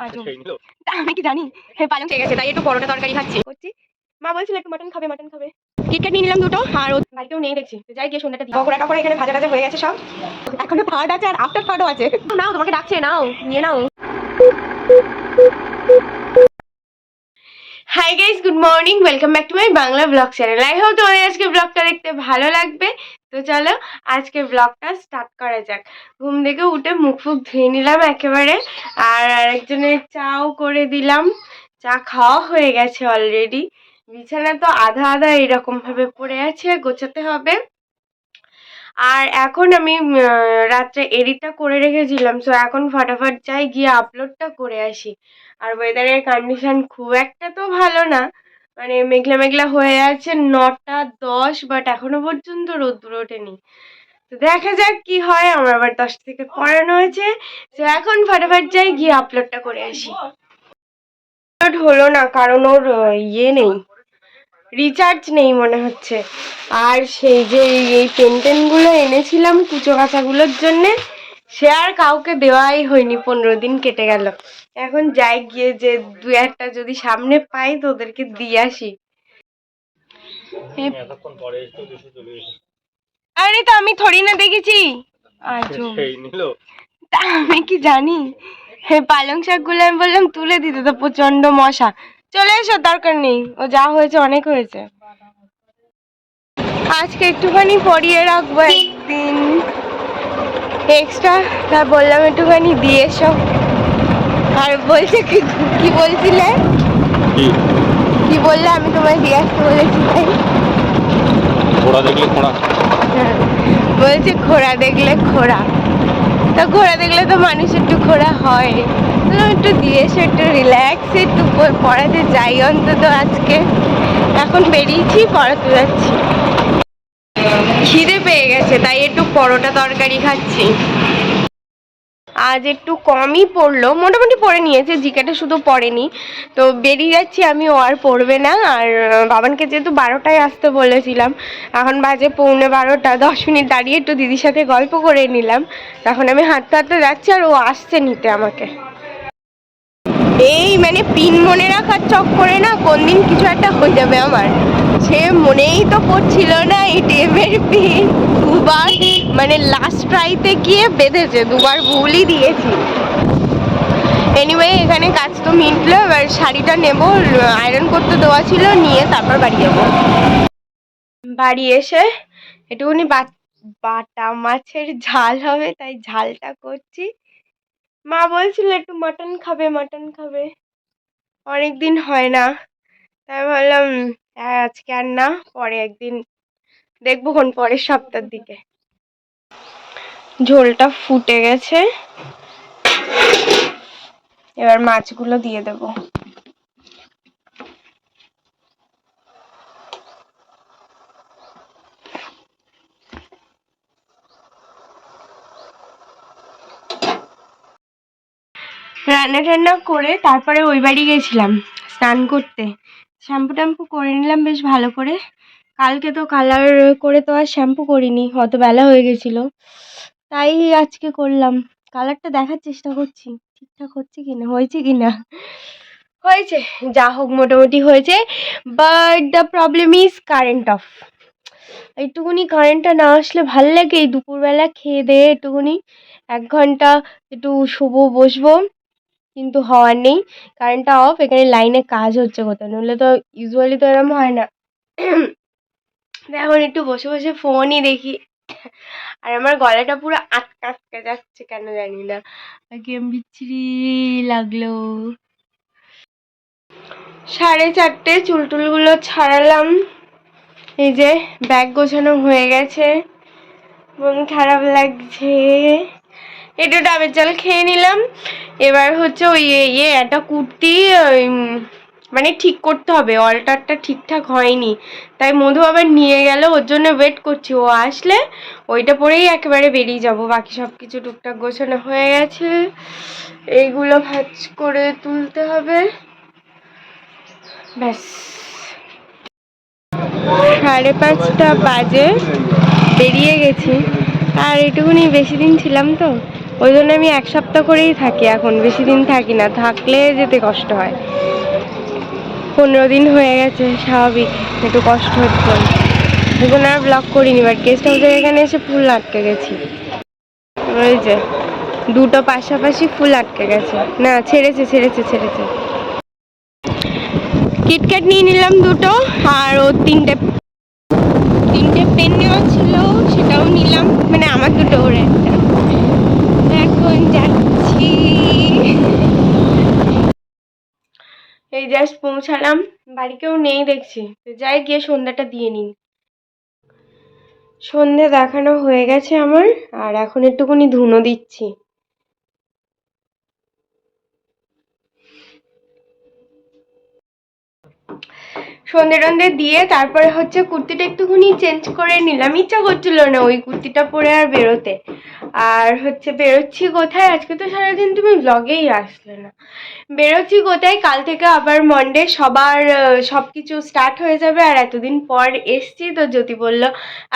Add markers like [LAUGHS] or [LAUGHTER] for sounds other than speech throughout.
আমি কি জানি? হ্যাঁ পালং খেয়ে গেছে তাই একটু পরোটা তরকারি খাচ্ছি। করছি। মা বলছিল একটু মাটন খাবে মাটন খাবে। কিটক্যাট নিয়ে নিলাম দুটো আর বাড়িতেও নেই দেখছি। যাই গিয়ে সন্ধ্যাটা দিই। পকোড়া টকোড়া এখানে ভাজা টাজা হয়ে গেছে সব। এখনও থার্ড আছে আর আফটার থার্ডও আছে। নাও তোমাকে ডাকছে নাও নিয়ে নাও। Hi guys good morning welcome back to my Bangla blog channel I hope তোমাদের আজকে ব্লগটা দেখতে ভালো লাগবে। তো চলো আজকে ব্লগটা স্টার্ট করা যাক। ঘুম থেকে উঠে মুখ ফুক ধুয়ে নিলাম একেবারে, আর আরেকজনের চাও করে দিলাম। চা খাওয়া হয়ে গেছে অলরেডি বিছানা তো আধা আধা এরকম ভাবে পড়ে আছে, গোছাতে হবে। আর এখন আমি রাত্রে এডিটটা করে রেখেছিলাম সো এখন ফটাফট যাই গিয়ে আপলোডটা করে আসি। আর ওয়েদারের কন্ডিশন খুব একটা তো ভালো না। মানে মেঘলা মেঘলা হয়ে আছে, নটা দশ বাট এখনও পর্যন্ত রোদ্দুর ওঠেনি। তো দেখা যাক কি হয়, আমার আবার দশ থেকে পড়ানো হয়েছে। তো এখন ফটাফট যাই, গিয়ে আপলোডটা করে আসি। আপলোড হলো না, কারণ ওর ইয়ে নেই। রিচার্জ নেই মনে হচ্ছে। আর সেই যে এই পেন টেনগুলো এনেছিলাম কুচো কাঁচাগুলোর জন্যে, সে আর কাউকে দেওয়াই হয়নি, পনেরো দিন কেটে গেল। এখন যাই গিয়ে যে দু একটা যদি সামনে পাই তো ওদেরকে দিয়ে আসি। আরে তো আমি থরি না দেখেছি। আমি কি জানি? পালং শাকগুলো আমি বললাম তুলে দিতে তো প্রচণ্ড মশা। চলে এসো দরকার নেই। ও যা হয়েছে অনেক হয়েছে। আজকে একটুখানি পরিয়ে রাখব একদিন। এক্সট্রা তা বললাম একটুখানি দিয়ে এসো। আর বলছে কি কি বলছিলে? কি? বললে? আমি তোমায় বলেছি তাই ঘোড়া দেখলে ঘোড়া বলছে ঘোড়া দেখলে ঘোড়া তো ঘোড়া দেখলে তো মানুষ একটু ঘোড়া হয়। একটু দিয়ে এসো একটু রিল্যাক্স একটু পড়াতে যাই অন্তত আজকে। এখন বেরিয়েছি পড়াতে যাচ্ছি। খিদে পেয়ে গেছে তাই একটু পরোটা তরকারি খাচ্ছি। আজ একটু কমই পড়ল। মোটামুটি পরে নিয়েছে, জিকেটা শুধু পড়েনি। তো বেরিয়ে যাচ্ছি, আমি ও আর পড়বে না। আর বাবানকে যেহেতু বারোটায় আসতে বলেছিলাম, এখন বাজে পৌনে বারোটা, দশ মিনিট দাঁড়িয়ে একটু দিদির সাথে গল্প করে নিলাম। তখন আমি হাঁটতে হাঁটতে যাচ্ছি আর ও আসছে নিতে আমাকে। এই মানে পিন মনে রাখার চক্করে না কোন দিন কিছু একটা হয়ে যাবে আমার। সে মনেই তো পড়ছিল না এই টেমের পিন। দুবার মানে লাস্ট ট্রাইতে গিয়ে বেঁধেছে, দুবার ভুলই দিয়েছি। এনিওয়ে এখানে কাজ তো মিটলো, এবার শাড়িটা নেব আয়রন করতে দেওয়া ছিল, নিয়ে তারপর বাড়ি যাব। বাড়ি এসে একটুখানি বাটা মাছের ঝাল হবে, তাই ঝালটা করছি। মা বলছিল একটু মাটন খাবে মাটন খাবে। অনেক দিন হয় না। তাই বললাম আজকে আর না, পরে একদিন দেখব কোন পরের সপ্তাহের দিকে। ঝোলটা ফুটে গেছে। এবার মাছগুলো দিয়ে দেবো। রান্না টান্না করে তারপরে ওই বাড়ি গেছিলাম স্নান করতে। শ্যাম্পু ট্যাম্পু করে নিলাম বেশ ভালো করে। কালকে তো কালার করে তো আর শ্যাম্পু করিনি, অত বেলা হয়ে গেছিল। তাই আজকে করলাম। কালারটা দেখার চেষ্টা করছি, ঠিকঠাক হচ্ছে কি না হয়েছে কি না হয়েছে, যা হোক মোটামুটি হয়েছে but the problem is current off একটুকুনি কারেন্টটা না আসলে ভালো লাগে, এই দুপুরবেলা খেয়ে দিয়ে একটুকুনি এক ঘণ্টা একটু শোবো, বসবো। কিন্তু হওয়ার নেই। কারেন্টটা অফ এখানে লাইনে কাজ হচ্ছে কোথাও নইলে তো ইউজুয়ালি তো এরকম হয় না। [CLEARS THROAT] এখন একটু বসে বসে ফোনই দেখি। আর আমার গলাটা পুরো আটকা আটকে যাচ্ছে কেন জানি না। কেম বিচ্ছিরি লাগল। সাড়ে চারটে চুল টুলগুলো ছাড়ালাম। এই যে ব্যাগ গোছানো হয়ে গেছে। মন খারাপ লাগছে। একটু ডাবের জল খেয়ে নিলাম। এবার হচ্ছে ওই ইয়ে একটা কুর্তি মানে ঠিক করতে হবে। অল্টারটা ঠিকঠাক হয়নি। তাই মধু আবার নিয়ে গেল, ওর জন্য ওয়েট করছি। ও আসলে ওইটা পরেই একেবারে বেরিয়ে যাব। বাকি সব কিছু টুকটাক গোছানো হয়ে গেছে। এইগুলো ভাজ করে তুলতে হবে। ব্যাস। সাড়ে পাঁচটা বাজে। বেরিয়ে গেছি। আর এটুকুনি বেশি দিন ছিলাম তো। ওই জন্য আমি এক সপ্তাহ করেই থাকি এখন, বেশি দিন থাকি না, থাকলে যেতে কষ্ট হয়। পনেরো দিন হয়ে গেছে, স্বাভাবিক, একটু কষ্ট হচ্ছে। জন্য আর ব্লগ করিনি বাট গেস্ট হাউসের এখানে এসে ফুল আটকে গেছি। ওই যে, দুটো পাশাপাশি ফুল আটকে গেছে। না, ছেড়েছে ছেড়েছে ছেড়েছে। কিটক্যাট নিয়ে নিলাম দুটো, আর ও তিনটে তিনটে পেন নেওয়া ছিল, সেটাও নিলাম। মানে আমার দুটো ওর একটা। এখন যাচ্ছি। এই জাস্ট পৌঁছালাম। বাড়ি কেউ নেই দেখছি। যাই গিয়ে সন্ধ্যাটা দিয়ে নিন সন্ধে দেখানো হয়ে গেছে আমার, আর এখন একটুখানি ধুনো দিচ্ছি। সন্ধে টন্ধে দিয়ে তারপরে হচ্ছে কুর্তিটা একটুখানি চেঞ্জ করে নিলাম। ইচ্ছা করছিল না ওই কুর্তিটা পরে আর বেরোতে। আর হচ্ছে বেরোচ্ছি কোথায়? আজকে তো সারাদিন তুমি ব্লগেই আসলে না। বেরোচ্ছি কোথায়? কাল থেকে আবার মন্ডে সবার সব কিছু স্টার্ট হয়ে যাবে। আর এতদিন পর এসছি তো জ্যোতি বলল,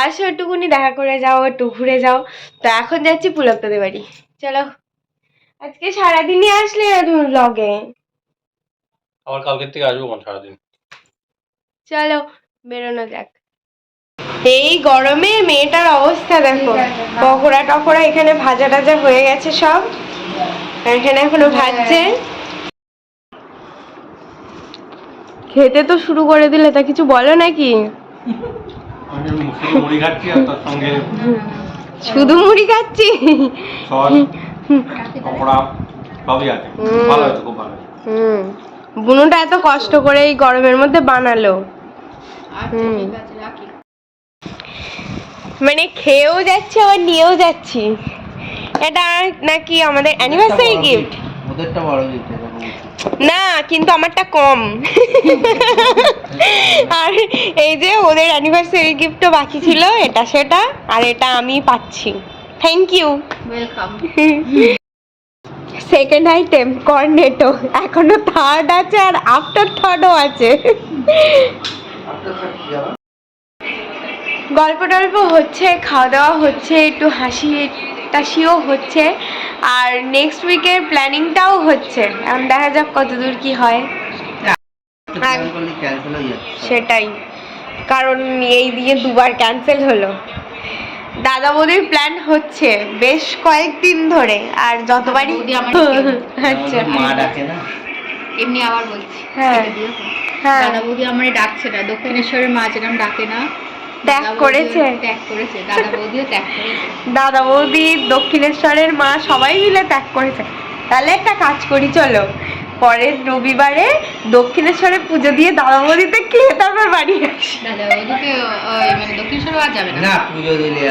আসো একটুকুনি দেখা করে যাও, একটু ঘুরে যাও। তো এখন যাচ্ছি পুলকতাদের বাড়ি। চলো। আজকে সারাদিনই আসলে না তুমি ব্লগে আবার কালকের থেকে আসব কোন সারাদিন? চলো বেরোনো যাক। এই গরমে মেয়েটার অবস্থা দেখো। পকোড়া টকোড়া এখানে ভাজা টাজা হয়ে গেছে সব। এখানে এখনও ভাজছে। খেতে তো শুরু করে দিলে তা কিছু বলো নাকি? শুধু মুড়ি খাচ্ছি বুনুটা এত কষ্ট করে এই গরমের মধ্যে বানালো। মানে খেয়েও যাচ্ছি আবার নিয়েও যাচ্ছি। এটা নাকি আমাদের অ্যানিভার্সারি গিফট ওদেরটা বড় গিফট না কিন্তু আমারটা কম। আর এই যে ওদের অ্যানিভার্সারি গিফটও বাকি ছিল এটা সেটা আর এটা আমি পাচ্ছি। Thank you welcome second item Cornetto এখনও থার্ড আছে আর আফটার থার্ডও আছে। গল্প টল্প হচ্ছে খাওয়া দাওয়া হচ্ছে একটু হাসি টাসিও হচ্ছে আর নেক্সট উইকের প্ল্যানিংটাও হচ্ছে। এখন দেখা যাক কতদূর কি হয়। সেটাই। কারণ এই দিয়ে দুবার ক্যান্সেল হলো। দাদা বৌদির প্ল্যান হচ্ছে বেশ কয়েকদিন ধরে আর যতবারই। আচ্ছা। মা ডাকে না? এমনি আবার বলছি। হ্যাঁ। হ্যাঁ। দাদা বৌদি আমার ডাকছে না দক্ষিণেশ্বরের মা যেরকম ডাকে না ত্যাগ দাদা করেছে? ত্যাগ করেছে দাদা বৌদিও ত্যাগ করেছে। দাদা বৌদি দক্ষিণেশ্বরের মা সবাই মিলে ত্যাগ করেছে। তাহলে একটা কাজ করি চলো। পরের রবিবারে দক্ষিণেশ্বরে পুজো দিয়ে দাদা বৌদিতে খেয়ে তারপর বাড়ি আসি। দাদা মানে দক্ষিণেশ্বর আর যাবে না। না পুজো দিলে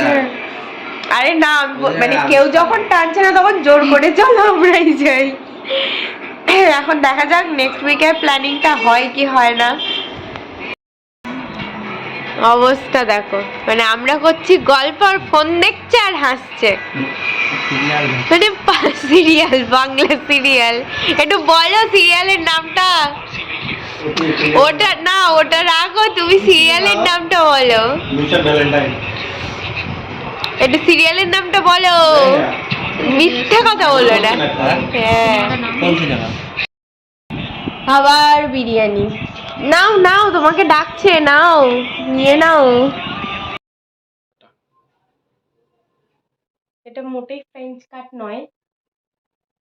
আরে না মানে কেউ যখন টানছে না তখন জোর করে চলো আমরাই যাই। এখন দেখা যাক নেক্সট উইকের প্ল্যানিংটা হয় কি হয় না। অবস্থা দেখো মানে আমরা করছি গল্প আর ফোন দেখছে আর হাসছে। মানে সিরিয়াল বাংলা সিরিয়াল একটু বলো সিরিয়ালের নামটা। ওটা না ওটা রাখো তুমি সিরিয়ালের নামটা বলো। একটু সিরিয়ালের নামটা বলো। মিথ্যে কথা বলো না হ্যাঁ। আবার বিরিয়ানি। নাও নাও তোমাকে ডাকছে নাও নিয়ে নাও। এটা মোটেই ফ্রেঞ্চ কাট নয়।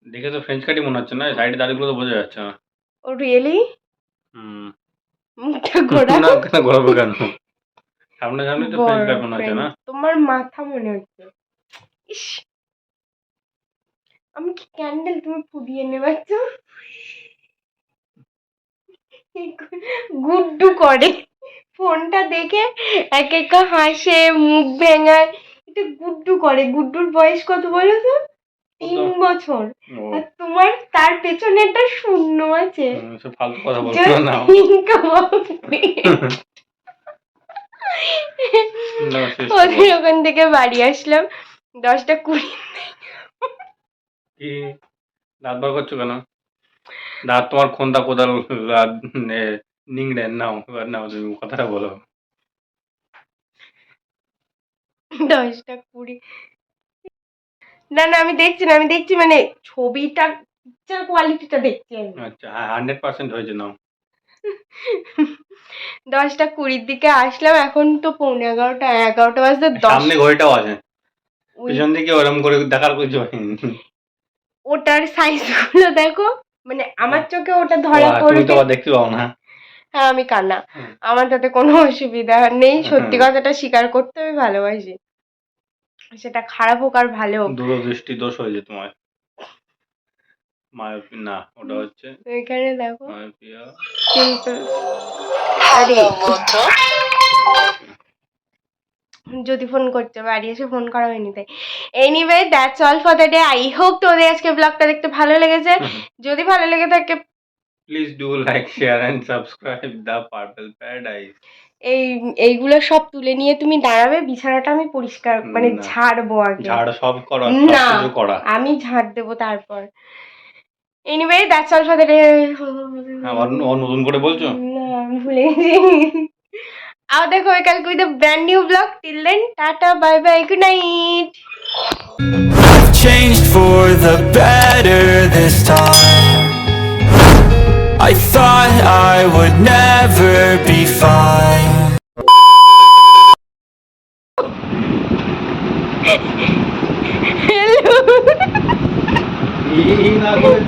দেখে তো ফ্রেঞ্চ কাটি মনে হচ্ছে না সাইডে দাড়িগুলো তো বোঝা যাচ্ছে না। Oh really hmm. মুখটা ঘোরা না কেন ঘোরাবো কেন? সামনে সামনে তো ফ্রেঞ্চ কাট মনে হচ্ছে না। তোমার মাথা মনে হচ্ছে। ইস আমি কি ক্যান্ডেল তুমি ফুদিয়ে নেবাচ্ছ গুড্ডু করে। ফোনটা দেখে এক একা হাসে মুখ ভেঙায়। এটা গুড্ডু করে। গুড্ডুর বয়স কত বলো তো? তিন বছর। আর তোমার তার পেছনে একটা শূন্য আছে। ফালতু কথা বলছো না। ওদের ওখান থেকে বাড়ি আসলাম। দশটা কুড়ি কি? দাঁত বার করছ কেন? দাঁত তোমার খোন্দা কোদাল নিংড়ে? নাও এবার নাও তুমি কথাটা বলো। দশটা কুড়ি। না না আমি দেখছি না আমি দেখছি মানে ছবিটা পিকচার কোয়ালিটিটা দেখছি আমি। আচ্ছা হ্যাঁ হান্ড্রেড পার্সেন্ট হয়েছে নাও। দশটা কুড়ির দিকে আসলাম এখন তো পৌনে এগারোটা এগারোটা বাজতে দশ। সামনে ঘড়িটাও আছে। ওই- পিছন দিকে ওরম করে দেখার কিছু হয়নি। ওটার সাইজগুলো দেখো। মানে আমার চোখে ওটা ধরা ও, তুমি তো পড়বে আবার দেখতে পাও না। হ্যাঁ আমি কান্না। আমার তাতে কোনো অসুবিধা নেই। সত্যি কথাটা স্বীকার করতে আমি ভালোবাসি। সেটা খারাপ হোক আর ভালো হোক। দূরদৃষ্টি দোষ হয়েছে তোমার। মায়োপি না ওটা হচ্ছে এখানে দেখো। মায়োপিয়া কিন্তু আরে। যদি ফোন করছে বাড়ি এসে ফোন করা হয়নি তাই। Anyway that's all for the day I hope তোদের আজকে ব্লগটা দেখতে ভালো লেগেছে। যদি ভালো লেগে থাকে please do like share and subscribe the purple paradise এই এইগুলো সব তুলে নিয়ে তুমি দাঁড়াবে বিছানাটা আমি পরিষ্কার মানে ঝাড়বো আগে। ঝাড় সব করা না। আমি ঝাড় দেবো তারপর। Anyway that's all for the day আবার ন- নতুন করে বলছো? না আমি ভুলে গেছি। i see you guys with brand new vlog. Till then, tata, bye bye, good night. Changed for the better this time. I thought I would never be fine. Hello. [LAUGHS]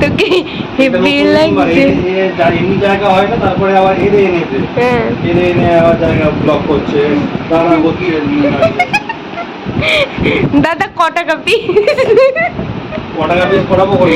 তোকে হেভি লাগছে। এমনি জায়গা হয় না তারপরে আবার এনে এনেছে। হ্যাঁ। এনে আবার জায়গা ব্লক করছে দাঁড়া করছে দাদা ক টাকা পিস কটা পিস করাবো করি